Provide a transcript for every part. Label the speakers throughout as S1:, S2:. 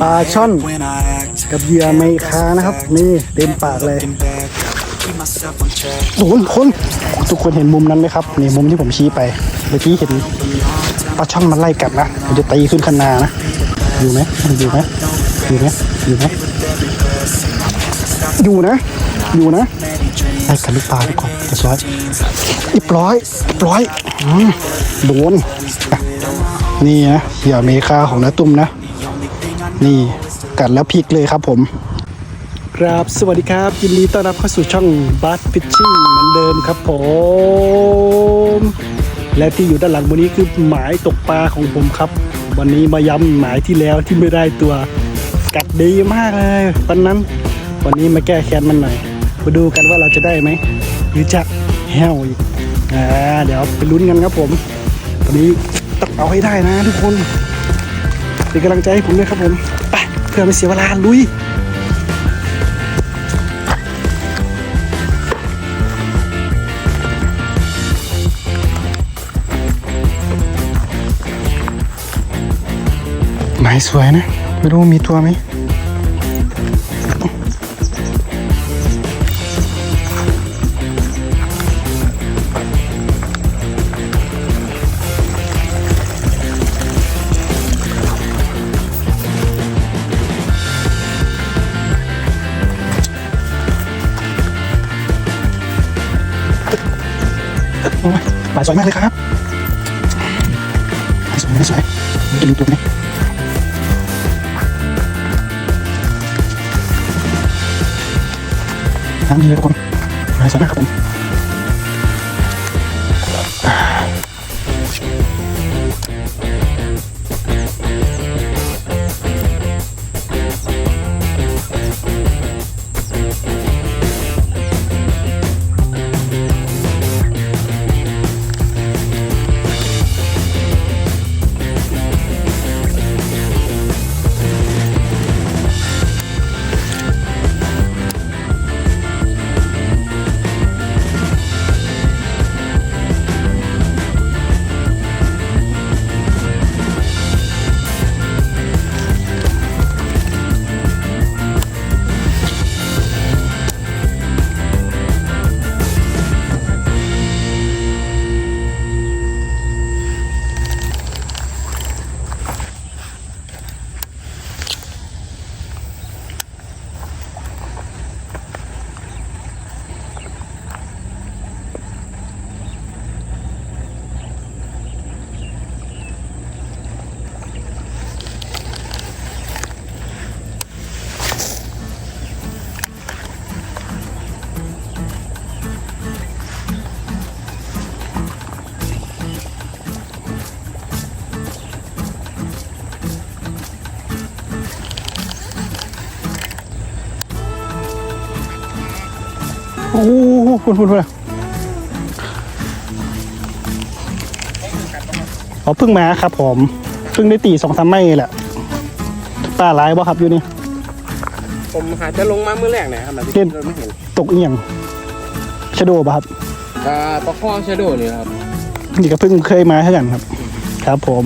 S1: ปลาช่อนกับเหยื่อไมคานะครับ นี่เต็มปากเลยทุกคนทุกคนเห็นมุมนั้นไหมครับนี่มุมที่ผมชี้ไปเมื่อกี้เห็นปลาช่อนมันไล่กัดนะมันจะตีขึ้นคันนานะอยู่ไหมอยู่ไหมอยู่ไหมอยู่ไหมอยู่นะ อยู่นะไล่กัดลูกปลาไปก่อนเรียบร้อยเรียบร้อยเรียบร้อยโดนนี่นะเหยื่อเมคาของน้าตุ้มนะ นี่กัดแล้วพลิกเลยครับผม ครับสวัสดีครับ ยินดีต้อนรับเข้าสู่ช่องบัสฟิชชิ่งเหมือนเดิมครับผม และที่อยู่ด้านหลังวันนี้คือหมายตกปลาของผมครับ วันนี้มาย้ำหมายที่แล้วที่ไม่ได้ตัวกัดดีมากเลยวันนั้น วันนี้มาแก้แค้นมันหน่อยมาดูกันว่าเราจะได้ไหมหรือจะแห้วอีกอ่าเดี๋ยวไปลุ้นกันครับผม วันนี้ต้องเอาให้ได้นะทุกคน เป็นกำลังใจให้ผมด้วยครับผมไปเพื่อไม่เสียเวลาลุยไม้สวยนะ ไม่รู้มีตัวไหม สวยมากเลยครับหมายสวยมายสวยกินตัวไหมน้ำดีเลยทุกคนสวยมากครับผม อ้โหพูดพูดพูดอ๋อเพิ่งมาครับผมเพิ่งได้ตีสองสามไม่แหละป้าร้ายบ่ครับอยู่นี่
S2: ผมหาจะลงมาเมื่อแรกเนะครับแบบที่
S1: เห็น
S2: เราไม่เห็น
S1: ตกเอียงชะโดบ่ครับ
S2: อ่าปลาข้อชาโดนี่ครับ
S1: นี่ก็เพิ่งเคยมาเท่ากันครับ ครับผม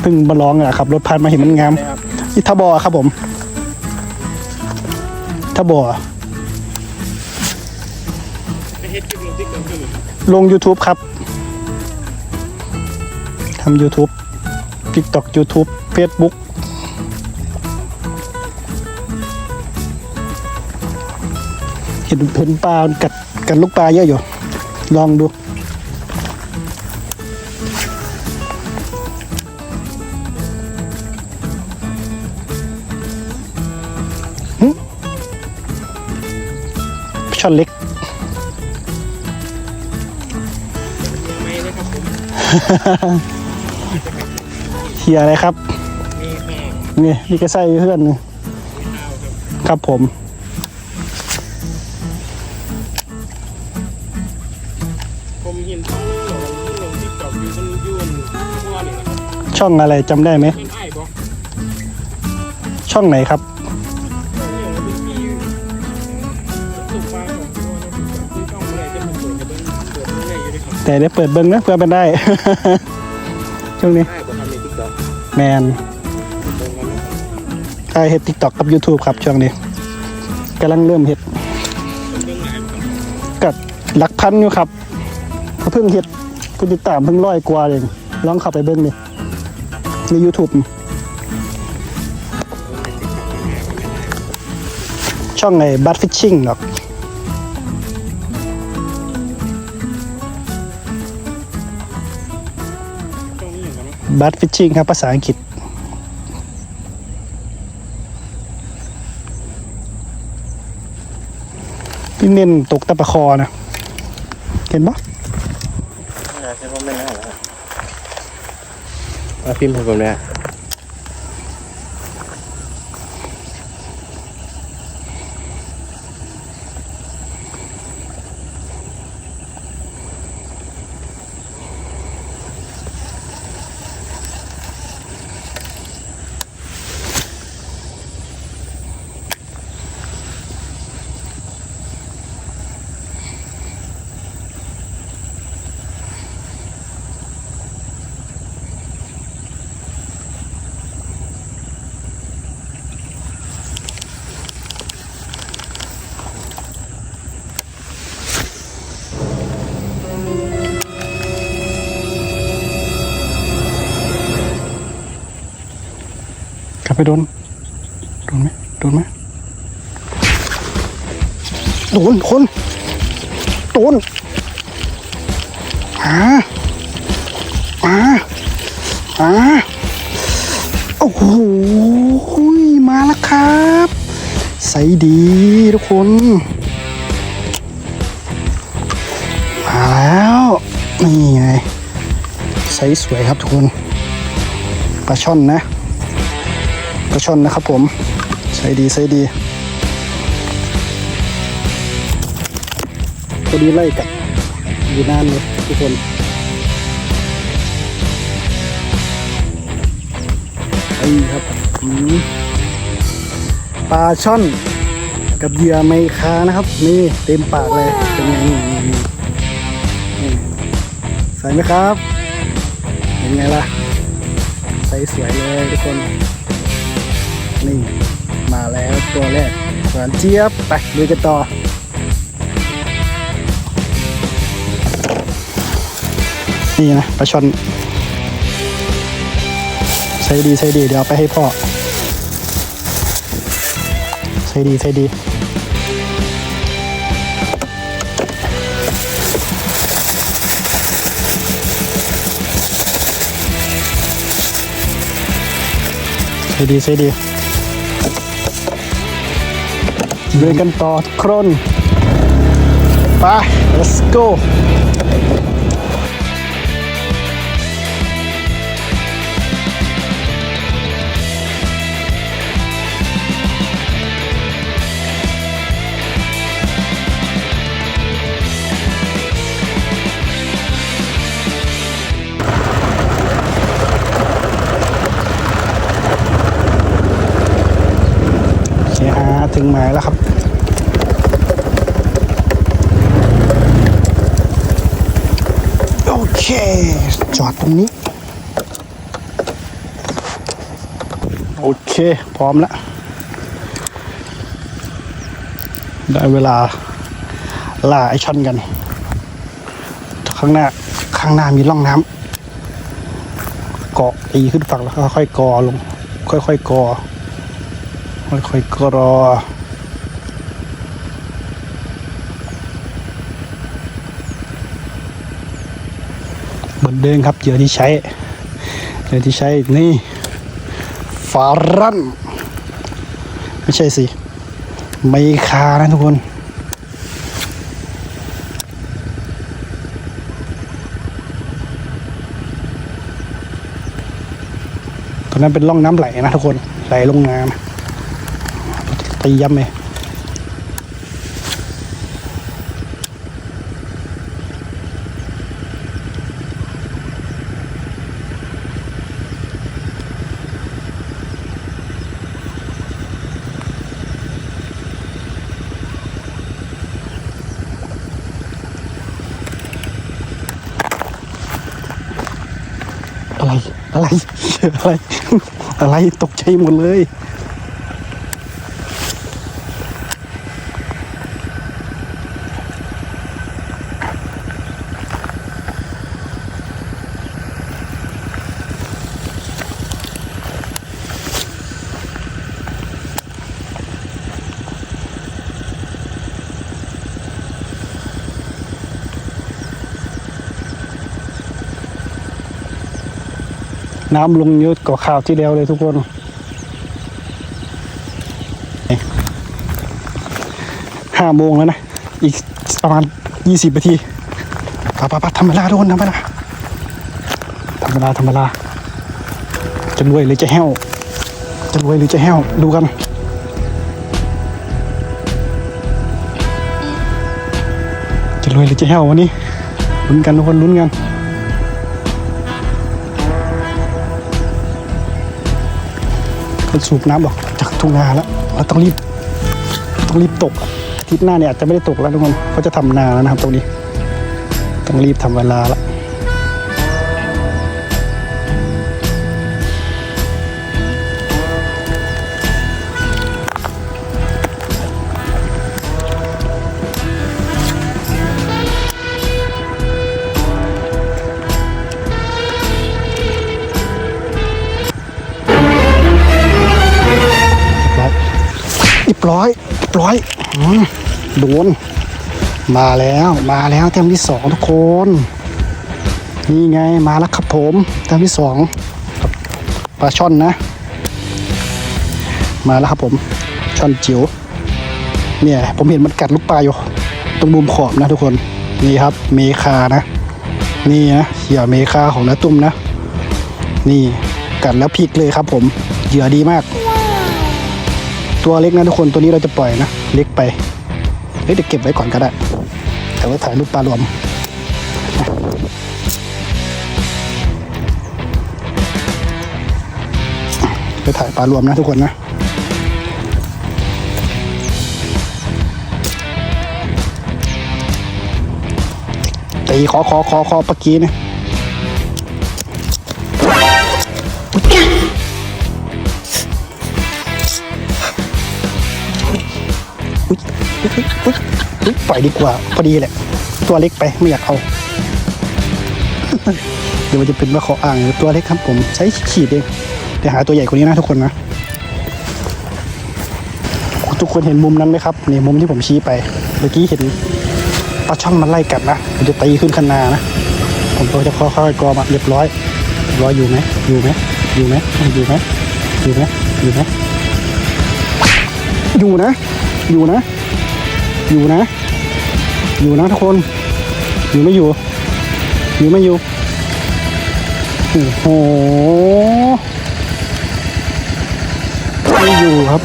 S1: เพิ่งมาลองอะขับรถผ่านมาเห็นมันงาม
S2: นะครับ
S1: อิทาบอครับผมทาบอ
S2: ลง
S1: YouTube ครับทำ YouTube TikTok YouTube Facebook เห็นเห็นปลากัดกันลูกปลาเยอะอยู่ ลองดูช่อนเล็ก
S2: เฮี
S1: ยอะไรครับ
S2: มีแม่
S1: นี่นี่ก็ใส่เพื่อนนี่
S2: ครับ
S1: ผม
S2: ผมเห็นช่องหลงที่ลงติ๊กต็อกอยู่มันอยุ่นทั่วนี่นะครับ
S1: ช่องอะไรจำได้ไหม
S2: เป็นไอ้บอก
S1: ช่องไหนครับ แต่ได้เปิดเบิ้งนะเพื่อเป็นได้ ช่วงนี้
S2: ไอ้บอกทำในติ๊กต็อกกับ
S1: ยเฮ็ด TikTok กับ YouTube ครับช่วงนี้กำลังเริ่มเฮ็ดกับหลักพันอยู่ครับเขาเพิ่งเฮ็ดผู้ติดตามเพิ่งร้อยกว่าเองลองเข้าไปเบิ่งดิใน YouTube ช่องไอ้บัตฟิชชิ่งหรอก บัตฟิชชิงครับภาษาอังกฤษที่เน้นตกตะปะคอนะ เห็นปะ
S2: ใช่ว่าไม่น่าแล้มาพิมพ์ให้ผมเนี่ย
S1: ไปโดน โดนไหมโดนไหมโดนคน โดนอ่าอ่าอ่าโอ้โหมาแล้วครับ ใส่ดีทุกคน มาแล้ว นี่ไง ใส่สวยครับทุกคน ปลาช่อนนะ ปลาช่อนนะครับผมใส่ดีใส่ดีพอดีไล่กัดอยู่นานเลยทุกคนไอ้ครับอืมปลาช่อนกับเหยื่อไมคานะครับ นี่เต็มปากเลยเป็นไงนี่นี่ใส่ไหมครับเป็นไงล่ะใส่สวยเลยทุกคน นี่มาแล้วตัวแรกหวานเจี๊ยบไปลุยกันต่อนี่นะปลาช่อนใส่ดีใส่ดีเดี๋ยวไปให้พ่อใส่ดีใส่ดีใส่ดีใส่ดี ลุยกันต่อทุกคนไป let's go เคฮะถึงหมายแล้วครับ โอเค จอดตรงนี้ โอเค พร้อมแล้ว ได้เวลาล่าไอช่อนกัน ข้างหน้า ข้างหน้ามีร่องน้ำเกาะตีขึ้นฝั่งแล้วค่อยๆกอลง ค่อยๆกอค่อยๆกรอ เหมือนเดิมครับเหยื่อที่ใช้เหยื่อที่ใช้นี่ฟารันไม่ใช่สิไม่คานะทุกคนตอนนั้นเป็นร่องน้ำไหลนะทุกคนไหลลงน้ำตีย้ำเลย อะไร อะไร อะไร อะไร ตกใจหมดเลย น้ำลงเยอะกว่าข่าวที่แล้วเลยทุกคน ห้าโมงแล้วนะ อีกประมาณยี่สิบนาทีปะปะปะทำเวลาทุกคนทำเวลาทำเวลาทำเวลาจะรวยหรือจะแห้ว จะรวยหรือจะแห้ว ดูกันจะรวยหรือจะแห้ววันนี้ลุ้นกันทุกคนลุ้นกันันสูบน้ำออกจากทุ่งนาแล้วเราต้องรีบต้องรีบตกอาทิตย์หน้าเนี่ยอาจจะไม่ได้ตกแล้วทุกคนเขาจะทำนาแล้วนะครับตรงนี้ ต้องรีบทำเวลาแล้ว ร้อยร้อยอืมโดน มาแล้วมาแล้วเต็มที่สองทุกคน นี่ไงมาแล้วครับผมเต็มที่สองปลาช่อนนะ มาแล้วครับผม ช่อนจิ๋วเนี่ยผมเห็นมันกัดลูกปลาอยู่ ตรงมุมขอบนะทุกคนนี่ครับเมคานะ นี่นะเหยื่อเมคาของน้าตุ้มนะ นี่กัดแล้วพลิกเลยครับผมเหยื่อดีมาก ตัวเล็กนะทุกคนตัวนี้เราจะปล่อยนะ เล็กไปเฮ้ยเดี๋ยวเก็บไว้ก่อนก็ได้แต่ว่าถ่ายรูปปลารวมไปถ่ายปลารวมนะทุกคนนะตีขอขอขอขอปะกี้เนะอุ๊ย ปล่อยดีกว่า พอดีแหละ ตัวเล็กไปไม่อยากเอา เดี๋ยวมันจะเป็นว่าขออ่างตัวเล็กครับผมใช้ขีดเองแต่หาตัวใหญ่กว่านี้นะทุกคนนะ ทุกคนเห็นมุมนั้นไหมครับนี่มุมที่ผมชี้ไป เมื่อกี้เห็นปลาช่อนมันไล่กัดนะมันจะตีขึ้นคันนานะ ผมก็จะค่อยๆกรอมาเรียบร้อยเรียบร้อยอยู่ไหมอยู่ไหมอยู่ไหมอยู่ไหมอยู่ไหมอยู่ไหมอยู่นะ อยู่นะ อยู่นะ อยู่นะทุกคน อยู่ไม่อยู่ อยู่ไม่อยู่โอ้โหไม่อยู่ครับ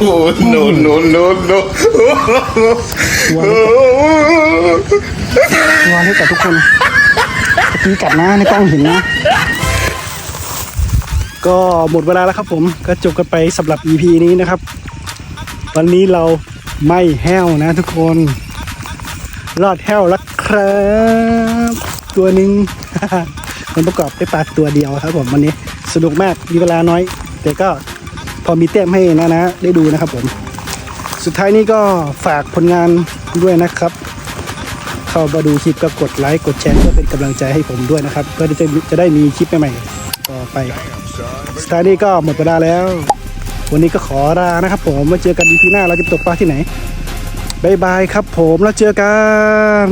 S3: Oh, no, no, no, no.
S1: ตัวเล็กตัวเล็กกับทุกคนตะกี้กัดนะในกล้องเห็นนะ ก็หมดเวลาแล้วครับผม ก็จบกันไปสำหรับ EP นี้นะครับ วันนี้เรา ไม่แห้วนะทุกคน รอดแห้วแล้วครับ ตัวหนึ่งมันประกอบด้วยปลาตัวเดียวครับผมวันนี้สนุกมากมีเวลาน้อย แต่ก็พอมีแต้มให้นะนะได้ดูนะครับผม สุดท้ายนี้ก็ฝากผลงานด้วยนะครับ เข้ามาดูคลิปก็กดไลค์กดแชร์เพื่อเป็นกำลังใจให้ผมด้วยนะครับเพื่อจะจะได้มีคลิปใหม่ๆต่อไปสุดท้ายนี้ก็หมดเวลาแล้ว วันนี้ก็ขอลานะครับผมมาเจอกันอีพีหน้าเราจะตกปลาที่ไหนบายบายครับผมแล้วเจอกัน